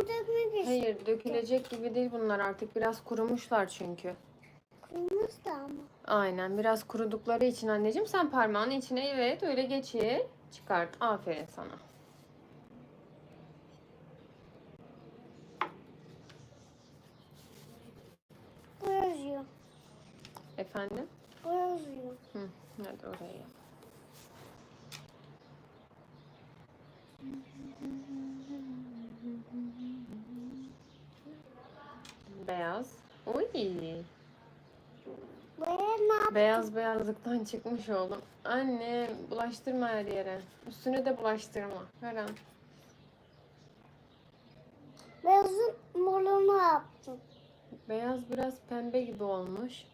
dökmek istiyor. Hayır dökülecek gibi değil bunlar artık biraz kurumuşlar çünkü. Kırmızı da ama. Aynen biraz kurudukları için anneciğim sen parmağını içine evet öyle geçir. Çıkart. Aferin sana. Bu yazıyor. Efendim? Bu yazıyor. Hı, hadi oraya yap. Beyaz. Oy. Beyaz beyazlıktan çıkmış oğlum. Anne bulaştırma her yere. Üstüne de bulaştırma. Karan. Beyazın morunu yaptım. Beyaz biraz pembe gibi olmuş.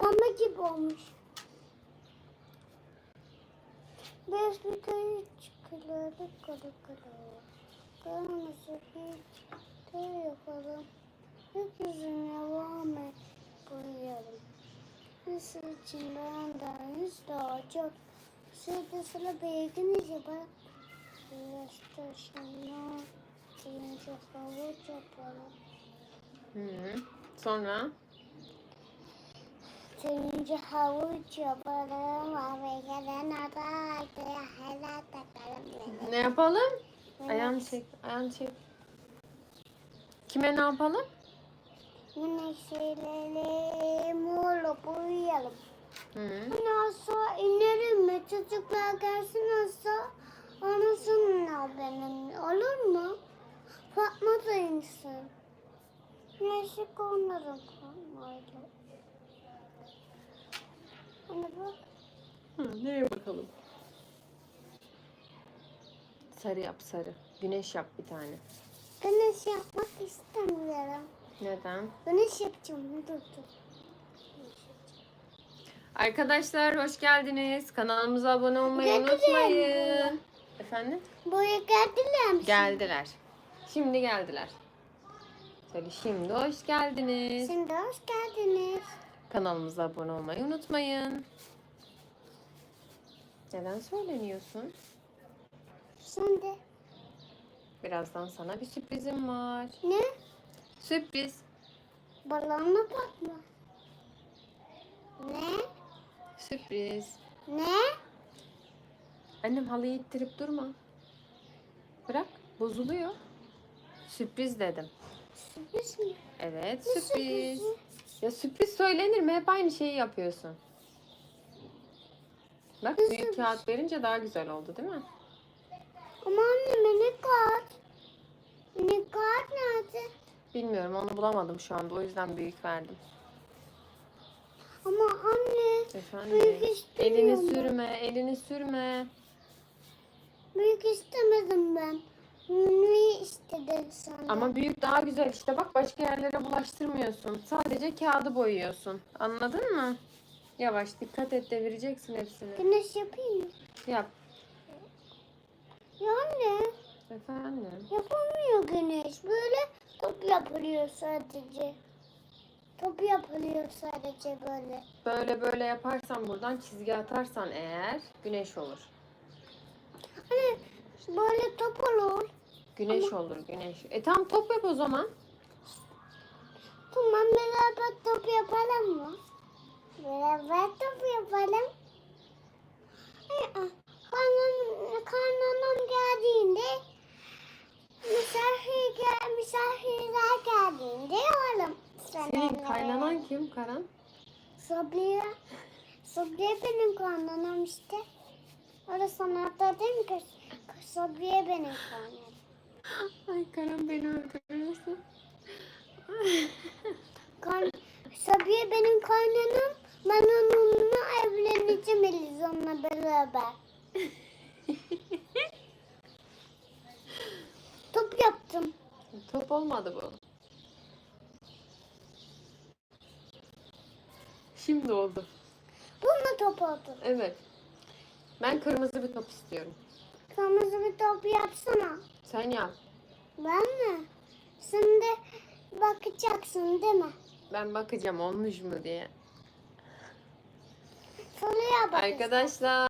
Ama gibi olmuş. Beyaz bir köy çıkıyor. Kara kara. Kırmızı bir köy yapalım. Gökyüzüne devam et. Boyayalım. Nasıl içinden de yüz daha çok. Şurada sıra beyginiz yapalım. Güneşte şimdi deyince havuç yapalım. Hı -hı. Sonra Turuncu havuç yapalım. Amerika'dan adaydı. Helal takalım. ne yapalım? Ayağını çek. Ayağını çek. Kime ne yapalım? Güneşleri morla boyayalım. Hı. Ondan sonra inerim mi? Çocuklar gelsin olsa anasınlar benim. Olur mu? Fatma da insin. Güneşi onların kalmaydı. Bak. Hı, nereye bakalım? Sarı yap sarı. Güneş yap bir tane. Güneş yapmak istemiyorum. Neden? Güneş yapacağım. Dur dur. Arkadaşlar hoş geldiniz. Kanalımıza abone olmayı Geldiler unutmayın. Efendim? Buraya geldiler mi? Geldiler. Şimdi geldiler. Söyle şimdi hoş geldiniz. Şimdi hoş geldiniz. Kanalımıza abone olmayı unutmayın. Neden söyleniyorsun? Şimdi Birazdan sana bir sürprizim var. ne? Sürpriz. Balona bakma. Ne? Sürpriz. Ne? Annem halıyı ittirip durma. Bırak. Bozuluyor. Sürpriz dedim. Sürpriz mi? Evet Ne sürpriz. Ya sürpriz söylenir mi? Hep aynı şeyi yapıyorsun. Bak Ne büyük kağıt verince daha güzel oldu değil mi? Ama anne ne kart? Ne kart nerede? Bilmiyorum onu bulamadım şu anda o yüzden büyük verdim. Ama anne Efendim. Büyük istemiyorum Elini sürme, elini sürme. büyük istemedim ben. İstedin sen? de? Ama büyük daha güzel işte bak başka yerlere bulaştırmıyorsun. Sadece kağıdı boyuyorsun. Anladın mı? Yavaş dikkat et devireceksin hepsini. Güneş yapayım mı? Yap. Ya anne Efendim. yapamıyor güneş. Böyle top yapılıyor sadece. Top yapılıyor sadece böyle. Böyle böyle yaparsan buradan çizgi atarsan eğer güneş olur. Hani böyle top olur. Güneş olur güneş. E tam top yap o zaman. Tamam beraber top yapalım mı? Beraber top yapalım. Aa, Karnım, karnım geldiğinde misafir gel, misafirler geldiğinde yapalım. Senin kaynanan kim Karan? Sabriye. Sabriye benim kaynanam işte. Sanatta değil mi kız? Sabriye benim kaynanam. Ay Karan beni öldürüyorsun. Kan Sabiye benim kaynanam. Ben onunla evleneceğim Elizon'la beraber. Top yaptım. Top olmadı bu. Şimdi oldu. Bu mu top oldu? Evet. Ben kırmızı bir top istiyorum. Kırmızı bir top yapsana. Sen yap. Ben mi? Sen de bakacaksın değil mi? Ben bakacağım olmuş mu diye. Soruya bak. Arkadaşlar